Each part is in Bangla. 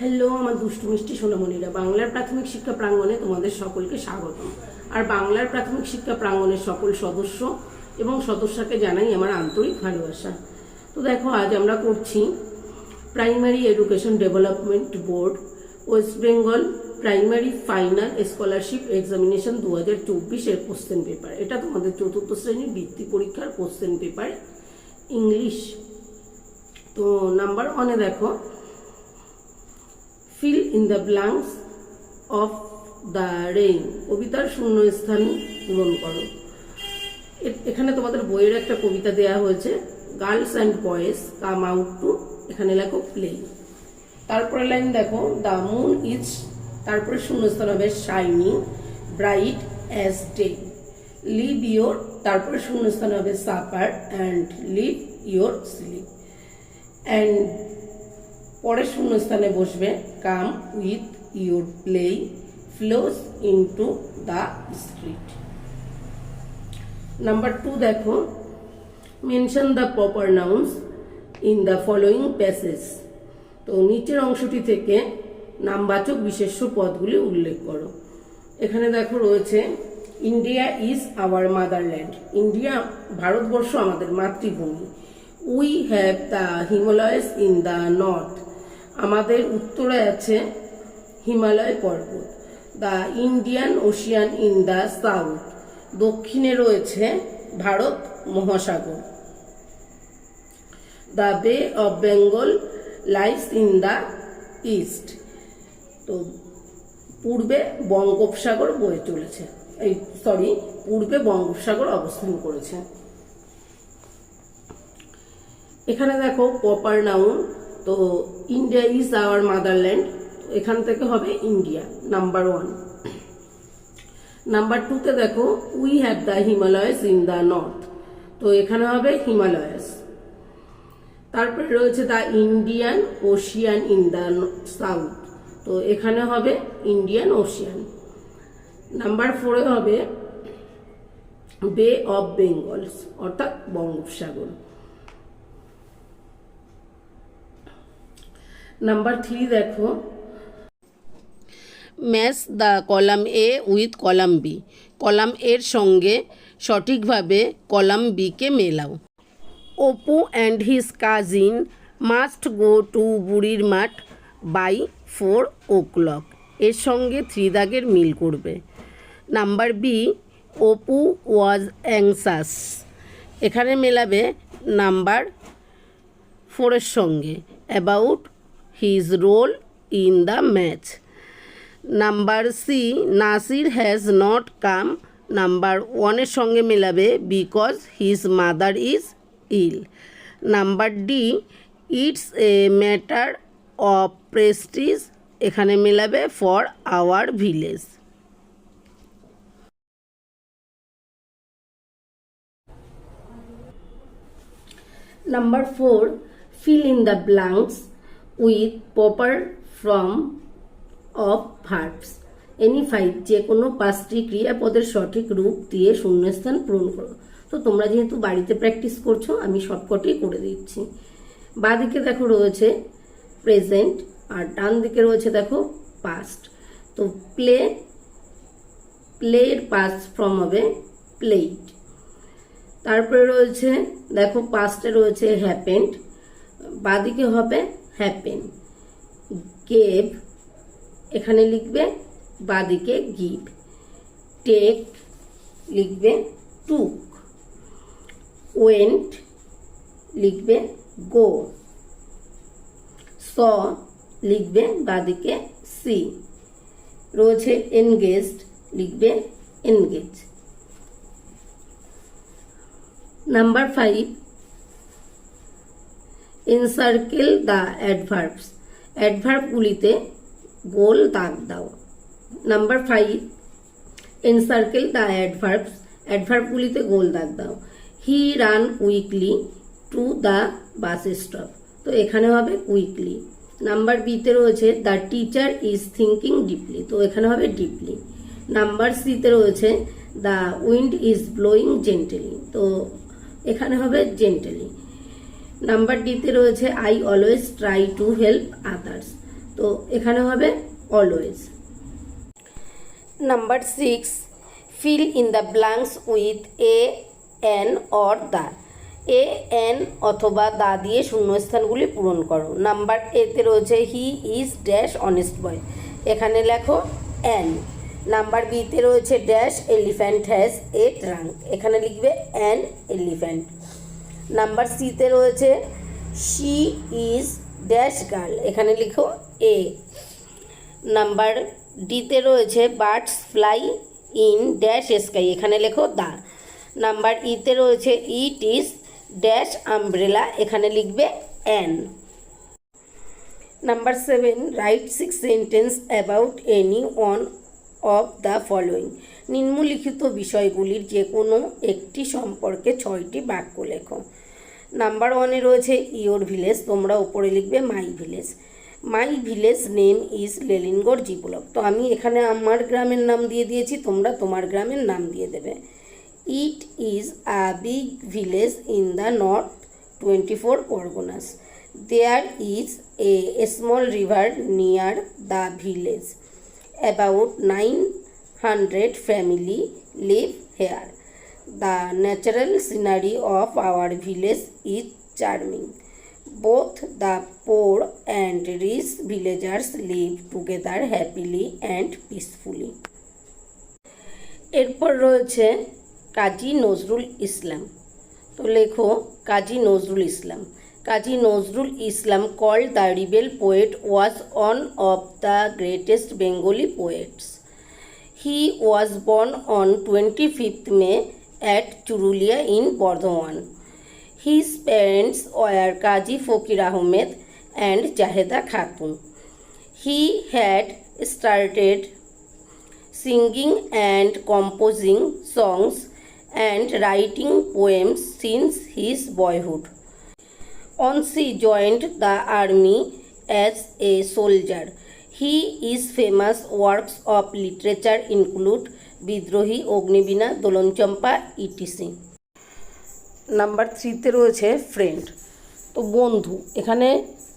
হ্যালো আমার দুষ্টু মিষ্টি সোনামণিরা। বাংলার প্রাথমিক শিক্ষা প্রাঙ্গণে তোমাদের সকলকে স্বাগতম। আর বাংলার প্রাথমিক শিক্ষা প্রাঙ্গণের সকল সদস্য এবং সদস্যকে জানাই আমার আন্তরিক ভালোবাসা। তো দেখো, আজ আমরা করছি primary education development board West Bengal primary final scholarship examination দু হাজার চব্বিশের কোশ্চেন পেপার এটা তোমাদের চতুর্থ শ্রেণির বৃত্তি পরীক্ষার কোশ্চেন পেপার ইংলিশ তো নাম্বার ওয়ানে দেখো fill in the blanks of the rain কবিতার শূন্যস্থান পূরণ করো। এখানে তোমাদের বইয়ের একটা কবিতা দেয়া হয়েছে girls and boys come out to এখানে লেখো প্লে তারপরে লাইন দেখো দ্য মুন ইজ তারপরে শূন্যস্থান হবে shining bright as day leave your তারপরে শূন্যস্থান হবে supper and leave your sleep and পরের শূন্যস্থানে বসবে, come with your play fellows into the street. Number two দেখো, mention the proper nouns in the following passage. তো নিচের অংশটি থেকে নামবাচক বিশেষ্য পদগুলি উল্লেখ করো। এখানে দেখো রয়েছে, India is our motherland. India, Bharatvarsha আমাদের মাতৃভূমি। We have the Himalayas in the north. আমাদের উত্তরে আছে হিমালয় পর্বত, the Indian Ocean in the south, দক্ষিণে রয়েছে ভারত মহাসাগর। The Bay of Bengal lies in the east, তো পূর্বে বঙ্গোপসাগর বয়ে চলেছে। এই, সরি, পূর্বে বঙ্গোপসাগর অবস্থান করেছে। এখানে দেখো প্রপার নাউন তো ইন্ডিয়া ইজ আওয়ার মাদারল্যান্ড এখান থেকে হবে ইন্ডিয়া নাম্বার ওয়ান নাম্বার টুতে দেখো we have the Himalayas in the north তো এখানে হবে হিমালয়াস তারপরে রয়েছে the Indian Ocean in the south তো এখানে হবে ইন্ডিয়ান ওশিয়ান নাম্বার ফোরে হবে বে অফ বেঙ্গলস অর্থাৎ বঙ্গোপসাগর। নাম্বার থ্রি দেখো। Match the column A with column B. Column এর সঙ্গে সঠিকভাবে কলাম বিকে মেলাও। Apu and his cousin must go to বুড়ির মাঠ বাই ফোর ও ক্লক এর সঙ্গে থ্রি দাগের মিল করবে। Number B Apu was anxious এখানে মেলাবে নাম্বার ফোরের সঙ্গে। About his role in the match number C Nasir has not come number ওয়ানের সঙ্গে মেলাবে because his mother is ill number D it's a matter of prestige এখানে মেলাবে for our village Number 4 fill in the blanks. With proper form of verbs. Any five যে কোনো পাঁচটি ক্রিয়াপদের সঠিক রূপ দিয়ে শূন্যস্থান পূরণ করো। তো তোমরা যেহেতু বাড়িতে প্র্যাকটিস করছ, আমি সবকটি করে দিচ্ছি। বাঁদিকে দেখো রয়েছে প্রেজেন্ট আর ডান দিকে রয়েছে দেখো পাস্ট তো প্লে প্লের পাস্ট ফর্ম হবে প্লেট তারপরে রয়েছে, দেখো পাস্টে রয়েছে হ্যাপেন্ড বাদিকে হবে হ্যাপেন গেভ এখানে লিখবে, বাদিকে গিভ টেক লিখবে টুক ওয়েন্ট লিখবে গো স লিখবে, বাদিকে সি রয়েছে এনগেজড লিখবে engage number five encircle the adverbs অ্যাডভার্বগুলিতে গোল দাগ দাও। Number five encircle the adverbs অ্যাডভার্বগুলিতে গোল দাগ দাও। He run quickly to the bus stop তো এখানে হবে কুইকলি নাম্বার বিতে রয়েছে the teacher is thinking deeply তো এখানে হবে ডিপলি নাম্বার সিতে রয়েছে the wind is blowing gently তো এখানে হবে জেন্টেলি নাম্বার ডিতে রয়েছে I always try to help others তো এখানে হবে always number six fill in the blanks with a an or the a an অথবা দা দিয়ে শূন্যস্থানগুলি পূরণ করো। নাম্বার এতে রয়েছে he is dash honest boy এখানে লেখো অ্যান নাম্বার বিতে রয়েছে dash elephant has a trunk এখানে লিখবে অ্যান এলিফ্যান্ট নাম্বার সিতে রয়েছে শি ইজ ড্যাশ গার্ল এখানে লিখো এ নাম্বার ডিতে রয়েছে birds fly in dash sky এখানে লেখো দা নাম্বার ইতে রয়েছে ইট ইজ ড্যাশ আমব্রেলা এখানে লিখবে an number seven write six sentence about any one of the following নিম্নলিখিত বিষয়গুলির যে কোনো একটি সম্পর্কে ছয়টি বাক্য লেখো। নাম্বার ওয়ানে রয়েছে ইয়োর ভিলেজ, তোমরা উপরে লিখবে my village. My village name is Lelingarh G block তো আমি এখানে আমার গ্রামের নাম দিয়ে দিয়েছি, তোমরা তোমার গ্রামের নাম দিয়ে দেবে। It is a big village in the north twenty four Parganas there is a small river near the village. About nine hundred family live here. The natural scenery of our village is charming. Both the poor and rich villagers live together happily and peacefully. এরপর রয়েছে কাজী নজরুল ইসলাম তো লেখো Kazi Nazrul Islam Kazi Nazrul Islam call the rebel poet was one of the greatest Bengali poets He was born on 25th May at Churulia in Bardhaman. His parents were Kaji Fakir Ahmed and Jaheda Khatun. He had started singing and composing songs and writing poems since his boyhood. He joined the army as a soldier. He is famous works of literature include Bidrohi, Agnibina, দোলনচম্পা, etc. Number থ্রিতে রয়েছে ফ্রেন্ড তো বন্ধু, এখানে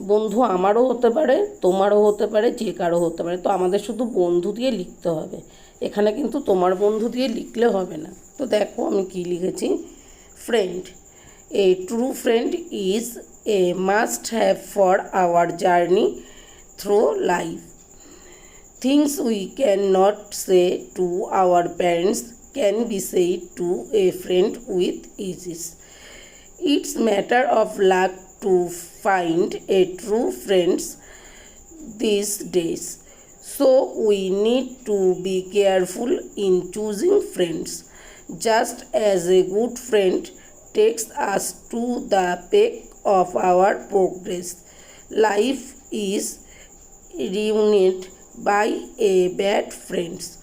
বন্ধু আমারও হতে পারে, তোমারও হতে পারে, যে কারও হতে পারে। তো আমাদের শুধু বন্ধু দিয়ে লিখতে হবে। এখানে কিন্তু তোমার বন্ধু দিয়ে লিখলে হবে না। তো দেখো আমি কি লিখেছি। Friend a true friend is a must have for our journey through life Things we cannot say to our parents can be said to a friend with ease. It's matter of luck to find a true friends these days. So we need to be careful in choosing friends. Just as a good friend takes us to the peak of our progress, life is ruined by a bad friends.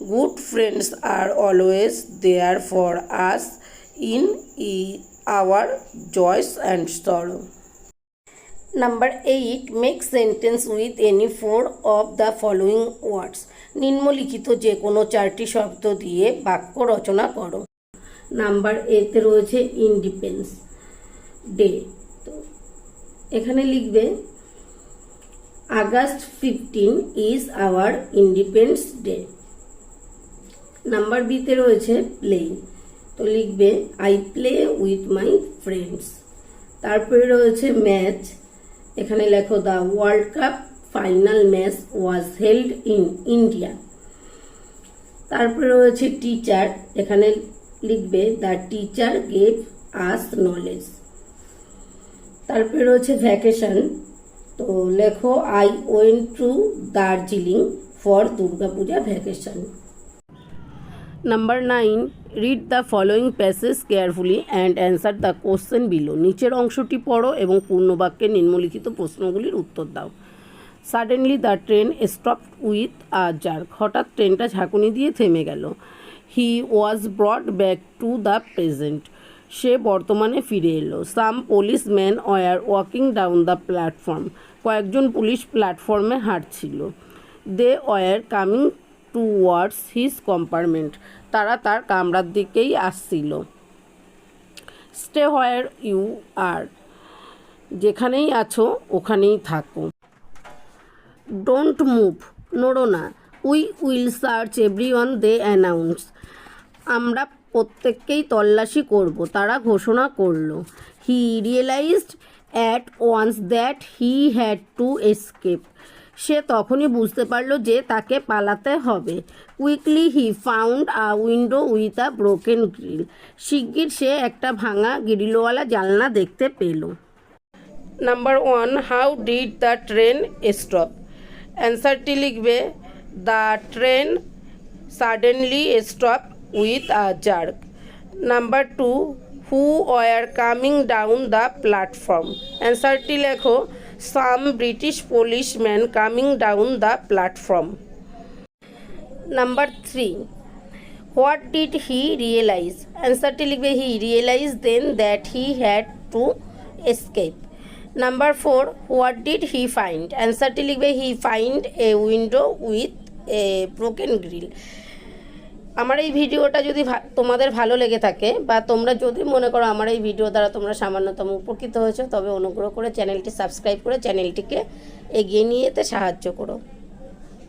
Good friends are always there for us in e- our joys and sorrow. Number 8 make sentence with any four of the following words. নিম্নলিখিত যে কোনো চারটি শব্দ দিয়ে বাক্য রচনা করো নাম্বার এতে রয়েছে ইন্ডিপেন্স ডে তো এখানে লিখবে August fifteen is our independence day number বিতে রয়েছে প্লে তো লিখবে I play with my friends তারপরে রয়েছে ম্যাচ এখানে লেখো the world cup final match was held in India তারপরে রয়েছে টিচার এখানে লিখবে the teacher gave us knowledge তারপরে রয়েছে ভ্যাকেশন তো লেখো I went to Darjeeling for Durga Puja vacation number nine read the following passage carefully and answer the question below নিচের অংশটি পড়ো এবং পূর্ণবাক্যে নিম্নলিখিত প্রশ্নগুলির উত্তর দাও। Suddenly the train stop with a jerk হঠাৎ ট্রেনটা ঝাঁকুনি দিয়ে থেমে গেল। He was brought back to the present সে বর্তমানে ফিরে এলো। Some police man were walking down the platform কয়েকজন পুলিশ প্ল্যাটফর্মে হাঁটছিল। They were coming towards his compartment. তারা তার কামরার দিকেই আসছিল। স্টে হোয়ার ইউ আর, যেখানেই আছো, ওখানেই থাকো। ডোন্ট মুভ, নড়ো না। We will search every one they announce. আমরা প্রত্যেককেই তল্লাশি করব, তারা ঘোষণা করল। He realised at once that he had to escape সে তখনই বুঝতে পারল যে তাকে পালাতে হবে। Quickly he found a window with a broken grill শিগগির সে একটা ভাঙা গ্রিলওয়ালা জানলা দেখতে পেল। Number one how did the train stop অ্যান্সারটি লিখবে the train suddenly stop with a jerk number two who were coming down the platform অ্যান্সারটি লেখো some British policeman coming down the platform number three what did he realise অ্যান্সারটি লিখবে he realise then that he had to escape number four what did he find অ্যান্সারটি লিখবে he find a window with a broken grill আমার এই ভিডিওটা যদি তোমাদের ভালো লেগে থাকে বা তোমরা যদি মনে করো আমার এই ভিডিও দ্বারা তোমরা সামান্যতম উপকৃত হয়েছো, তবে অনুগ্রহ করে চ্যানেলটি সাবস্ক্রাইব করে চ্যানেলটিকে এগিয়ে নিয়ে যেতে সাহায্য করো।